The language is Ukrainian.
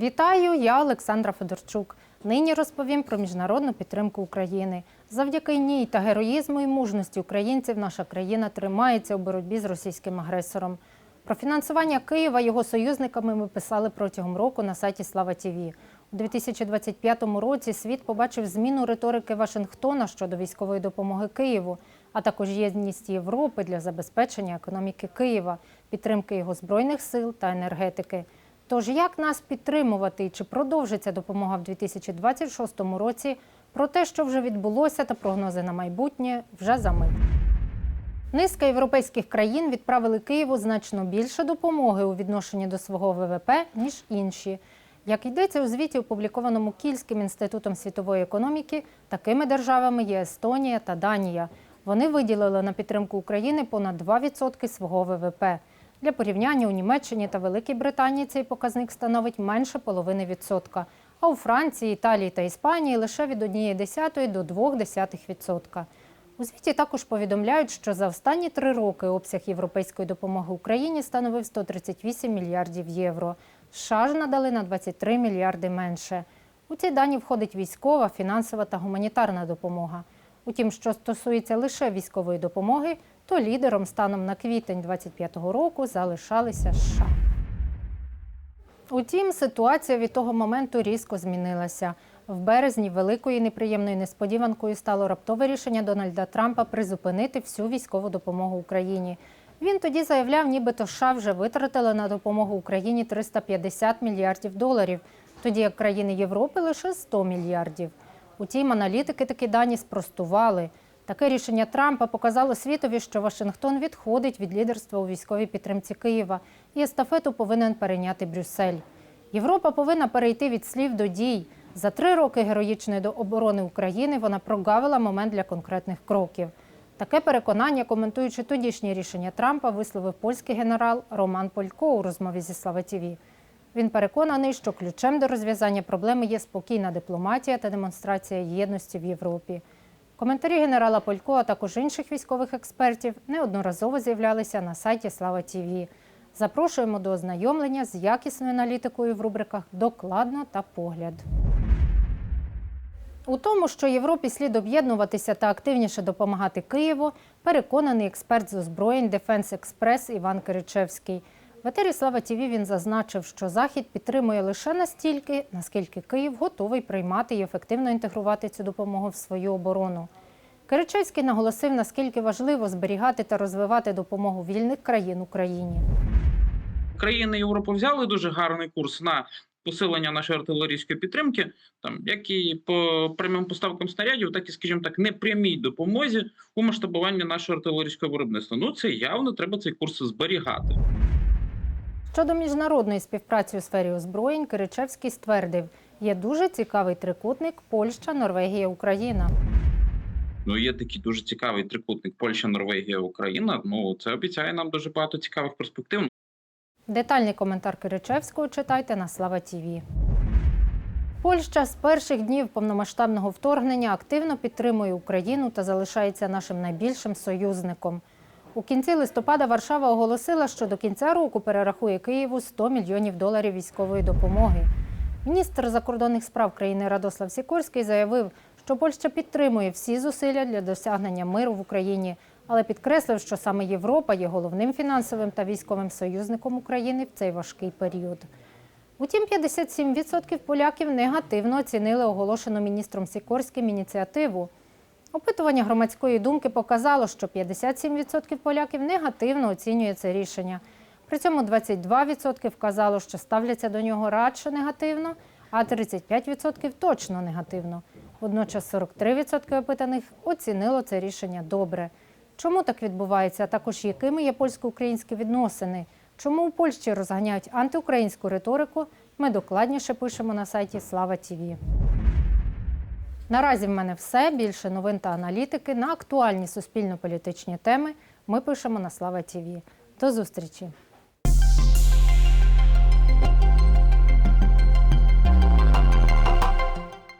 Вітаю, я Олександра Федорчук. Нині розповім про міжнародну підтримку України. Завдяки ній та героїзму і мужності українців наша країна тримається у боротьбі з російським агресором. Про фінансування Києва його союзниками ми писали протягом року на сайті Слава Тіві. У 2025 році світ побачив зміну риторики Вашингтона щодо військової допомоги Києву, а також єдність Європи для забезпечення економіки Києва, підтримки його збройних сил та енергетики. Тож як нас підтримувати і чи продовжиться допомога в 2026 році? Про те, що вже відбулося, та прогнози на майбутнє вже за мить. Низка європейських країн відправили Києву значно більше допомоги у відношенні до свого ВВП, ніж інші. Як йдеться у звіті, опублікованому Кільським інститутом світової економіки, такими державами є Естонія та Данія. Вони виділили на підтримку України понад 2% свого ВВП. Для порівняння у Німеччині та Великій Британії цей показник становить менше половини відсотка, а у Франції, Італії та Іспанії лише від 1,1 до 0,2%. У звіті також повідомляють, що за останні три роки обсяг європейської допомоги Україні становив 138 мільярдів євро. США ж надали на 23 мільярди менше. У ці дані входить військова, фінансова та гуманітарна допомога. Утім, що стосується лише військової допомоги, то лідером станом на квітень 2025 року залишалися США. Утім, ситуація від того моменту різко змінилася. В березні великою неприємною несподіванкою стало раптове рішення Дональда Трампа призупинити всю військову допомогу Україні. Він тоді заявляв, нібито США вже витратили на допомогу Україні 350 мільярдів доларів, тоді як країни Європи лише 100 мільярдів. Утім, аналітики такі дані спростували. Таке рішення Трампа показало світові, що Вашингтон відходить від лідерства у військовій підтримці Києва, і естафету повинен перейняти Брюссель. Європа повинна перейти від слів до дій. За три роки героїчної оборони України вона прогавила момент для конкретних кроків. Таке переконання, коментуючи тодішнє рішення Трампа, висловив польський генерал Роман Полько у розмові зі Слава ТІВІ. Він переконаний, що ключем до розв'язання проблеми є спокійна дипломатія та демонстрація єдності в Європі. Коментарі генерала Полько, а також інших військових експертів неодноразово з'являлися на сайті Слава ТІВІ. Запрошуємо до ознайомлення з якісною аналітикою в рубриках Докладно та погляд. У тому, що Європі слід об'єднуватися та активніше допомагати Києву, переконаний експерт з озброєнь Дефенс Експрес Іван Киричевський. В етері Слава ТІВІ він зазначив, що Захід підтримує лише настільки, наскільки Київ готовий приймати і ефективно інтегрувати цю допомогу в свою оборону. Киричевський наголосив, наскільки важливо зберігати та розвивати допомогу вільних країн Україні. країни Європи взяли дуже гарний курс на посилення нашої артилерійської підтримки, там як і по прямим поставкам снарядів, так і, скажімо так, непрямій допомозі у масштабуванні нашого артилерійського виробництва. Ну це явно треба цей курс зберігати. Щодо міжнародної співпраці у сфері озброєнь, Киричевський ствердив, є дуже цікавий трикутник Польща, Норвегія, Україна. Ну є такий дуже цікавий трикутник Польща, Норвегія, Україна. Ну це обіцяє нам дуже багато цікавих перспектив. Детальний коментар Киричевського читайте на Слава ТІВІ. Польща з перших днів повномасштабного вторгнення активно підтримує Україну та залишається нашим найбільшим союзником. У кінці листопада Варшава оголосила, що до кінця року перерахує Києву 100 мільйонів доларів військової допомоги. Міністр закордонних справ країни Радослав Сікорський заявив, що Польща підтримує всі зусилля для досягнення миру в Україні, але підкреслив, що саме Європа є головним фінансовим та військовим союзником України в цей важкий період. Утім, 57% поляків негативно оцінили оголошену міністром Сікорським ініціативу. Опитування громадської думки показало, що 57% поляків негативно оцінює це рішення. При цьому 22% вказало, що ставляться до нього радше негативно, а 35% точно негативно. Водночас 43% опитаних оцінило це рішення добре. Чому так відбувається, а також якими є польсько-українські відносини? Чому у Польщі розганяють антиукраїнську риторику? Ми докладніше пишемо на сайті Слава Тіві. Наразі в мене все. Більше новин та аналітики на актуальні суспільно-політичні теми ми пишемо на Слава Тіві. До зустрічі!